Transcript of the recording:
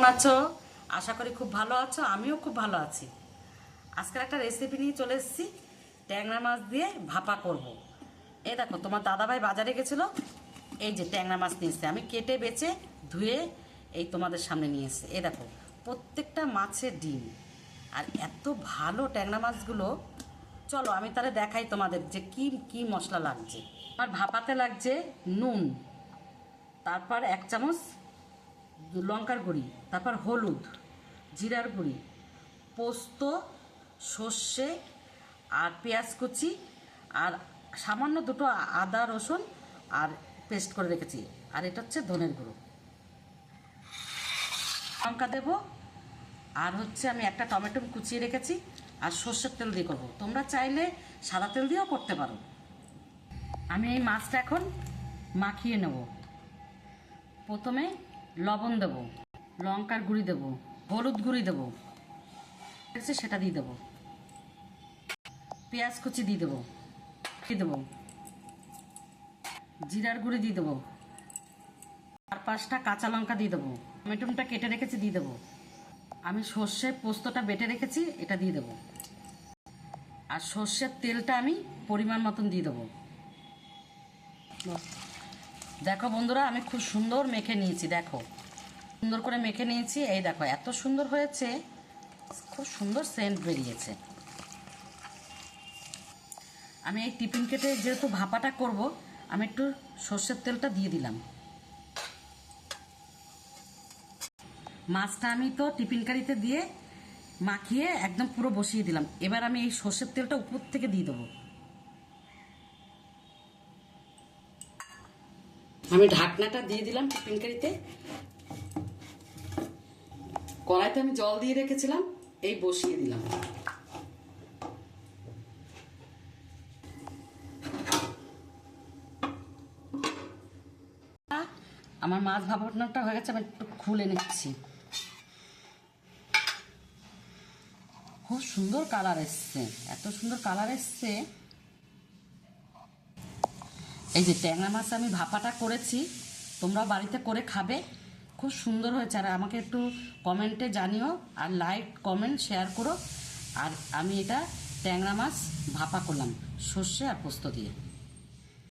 কেমন আছো? আশা করি খুব ভালো আছো, আমিও খুব ভালো আছি। আজকের একটা রেসিপি নিয়ে চলে এসেছি, ট্যাংরা মাছ দিয়ে ভাপা করব। এই দেখো, তোমার দাদাভাই বাজারে গেছিল, এই যে ট্যাংরা মাছ নিয়ে আমি কেটে বেছে ধুয়ে এই তোমাদের সামনে নিয়ে এসছে। এই দেখো, প্রত্যেকটা মাছের ডিম। আর এত ভালো ট্যাংরা মাছগুলো। চলো, আমি তাহলে দেখাই তোমাদের যে কি কি মশলা লাগছে। আর ভাপাতে লাগছে নুন, তারপর এক চামচ লঙ্কার গুঁড়ি, তারপর হলুদ, জিরার গুঁড়ি, পোস্ত, সর্ষে আর পেঁয়াজ কুচি আর সামান্য দুটো আদা রসুন আর পেস্ট করে রেখেছি। আর এটা হচ্ছে ধনের গুঁড়ো। লঙ্কা দেব। আর হচ্ছে আমি একটা টমেটো কুচিয়ে রেখেছি আর সর্ষের তেল দিয়ে করব। তোমরা চাইলে সাদা তেল দিয়েও করতে পারো। আমি এই মাছটা এখন মাখিয়ে নেব। প্রথমে লবণ দেব, লঙ্কার গুঁড়ি দেব, হলুদ গুঁড়ি দেব সেটা দিয়ে দেবো। পেঁয়াজ কুচি দিয়ে দেবো দিয়ে দেবো। জিরার গুঁড়ি দিয়ে দেবো। আর পাঁচটা কাঁচা লঙ্কা দিয়ে দেবো। টমেটোটা কেটে রেখেছি, দিয়ে দেবো। আমি সর্ষে পোস্তটা বেটে রেখেছি, এটা দিয়ে দেবো। আর সর্ষের তেলটা আমি পরিমাণ মতন দিয়ে দেবো। দেখো বন্ধুরা, আমি খুব সুন্দর মেখে নিয়েছি, দেখো। সুন্দর করে মেখে নিয়েছি, এই দেখো, এত সুন্দর হয়েছে, খুব সুন্দর সেন্ট বেরিয়েছে। আমি এই টিফিন কেটে যেহেতু ভাপাটা করব, আমি একটু সর্ষের তেলটা দিয়ে দিলাম। মাছটা আমি তো টিফিন কারিতে দিয়ে মাখিয়ে একদম পুরো বসিয়ে দিলাম। এবার আমি এই সর্ষের তেলটা উপর থেকে দিয়ে দেবো। আমি ঢাকনাটা দিয়ে দিলাম টিফিন কারিতে। কড়াইতে আমি জল দিয়ে রেখেছিলাম, এই বসিয়ে দিলাম। আমার মাছ ভাপানোটা হয়ে গেছে, আমি একটু খুলে নিচ্ছি। খুব সুন্দর কালার এসছে, এত সুন্দর কালার এসছে। এই যে ট্যাংরা মাছ আমি ভাপাটা করেছি, তোমরা বাড়িতে করে খাবে। খুব সুন্দর হয়েছে। আর আমাকে একটু কমেন্টে জানিও আর লাইক কমেন্ট শেয়ার করো। আর আমি এটা ট্যাংরা মাছ ভাপা করলাম, সর্ষে আর পোস্ত দিয়ে।